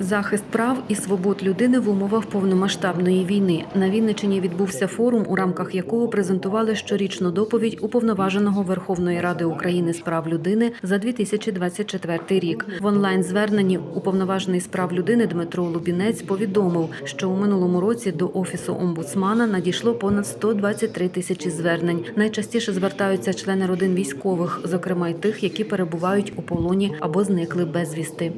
Захист прав і свобод людини в умовах повномасштабної війни на Вінничині відбувся форум, у рамках якого презентували щорічну доповідь уповноваженого Верховної Ради України з прав людини за 2024 рік. В онлайн зверненні уповноважений з прав людини Дмитро Лубінець повідомив, що у минулому році до офісу омбудсмана надійшло понад 123 тисячі звернень. Найчастіше звертаються члени родин військових, зокрема й тих, які перебувають у полоні або зникли безвісти.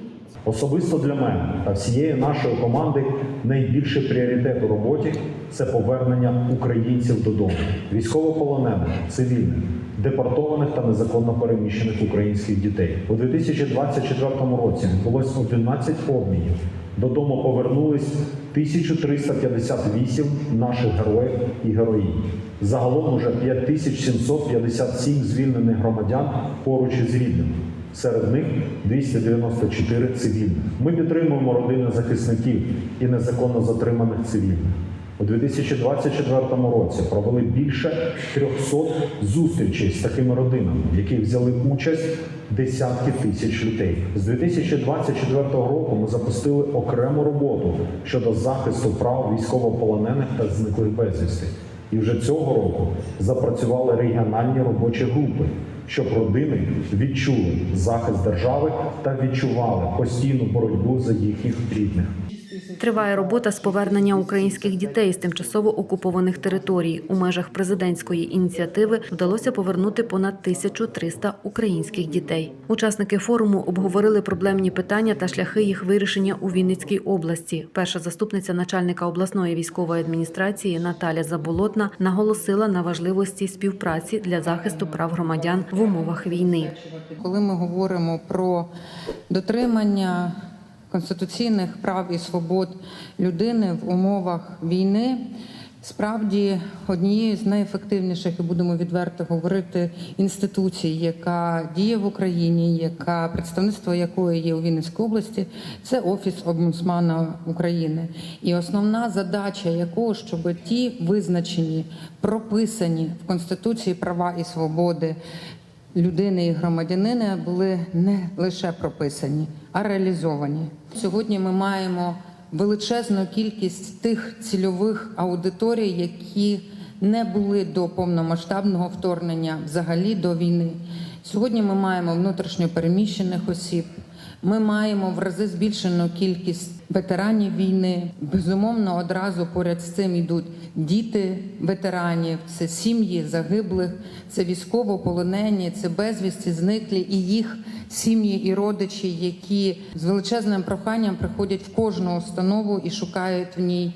Особисто для мене та всієї нашої команди найбільший пріоритет у роботі це повернення українців додому, військовополонених, цивільних, депортованих та незаконно переміщених українських дітей. У 2024 році відбулось 11 обмінів. Додому повернулись 1358 наших героїв і героїнь. Загалом уже 5757 звільнених громадян поруч із рідними. Серед них 294 цивільних. Ми підтримуємо родини захисників і незаконно затриманих цивільних. У 2024 році провели більше 300 зустрічей з такими родинами, в яких взяли участь десятки тисяч людей. З 2024 року ми запустили окрему роботу щодо захисту прав військовополонених та зниклих безвісти. І вже цього року запрацювали регіональні робочі групи, щоб родини відчули захист держави та відчували постійну боротьбу за їхніх рідних. Триває робота з повернення українських дітей з тимчасово окупованих територій. У межах президентської ініціативи вдалося повернути понад 1300 українських дітей. Учасники форуму обговорили проблемні питання та шляхи їх вирішення у Вінницькій області. Перша заступниця начальника обласної військової адміністрації Наталя Заболотна наголосила на важливості співпраці для захисту прав громадян в умовах війни. Коли ми говоримо про дотримання конституційних прав і свобод людини в умовах війни, справді однією з найефективніших, і будемо відверто говорити, інституцій, яка діє в Україні, яка представництво якої є у Вінницькій області, це офіс омбудсмана України. І основна задача якого, щоб ті визначені, прописані в Конституції права і свободи людини і громадянина були не лише прописані, а реалізовані. Сьогодні ми маємо величезну кількість тих цільових аудиторій, які не були до повномасштабного вторгнення взагалі до війни. Сьогодні ми маємо внутрішньо переміщених осіб. Ми маємо в рази збільшену кількість ветеранів війни. Безумовно, одразу поряд з цим йдуть діти ветеранів, це сім'ї загиблих, це військовополонені, це безвісті зниклі і їх сім'ї і родичі, які з величезним проханням приходять в кожну установу і шукають в ній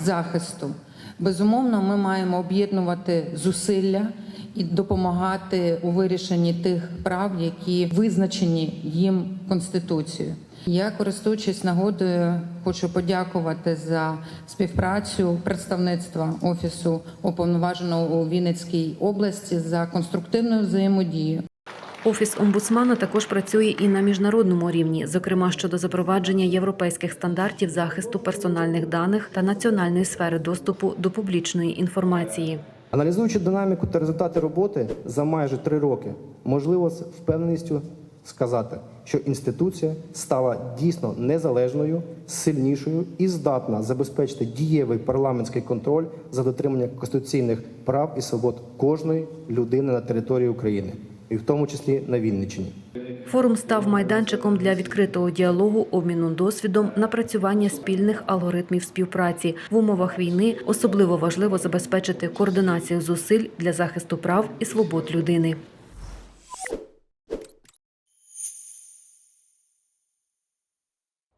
захисту. Безумовно, ми маємо об'єднувати зусилля і допомагати у вирішенні тих прав, які визначені їм конституцією. Я, користуючись нагодою, хочу подякувати за співпрацю представництва офісу уповноваженого у Вінницькій області за конструктивну взаємодію. Офіс омбудсмана також працює і на міжнародному рівні, зокрема щодо запровадження європейських стандартів захисту персональних даних та національної сфери доступу до публічної інформації. Аналізуючи динаміку та результати роботи за майже три роки, можливо з впевненістю сказати, що інституція стала дійсно незалежною, сильнішою і здатна забезпечити дієвий парламентський контроль за дотримання конституційних прав і свобод кожної людини на території України, і в тому числі на Вінниччині. Форум став майданчиком для відкритого діалогу, обміну досвідом, напрацювання спільних алгоритмів співпраці в умовах війни. Особливо важливо забезпечити координацію зусиль для захисту прав і свобод людини.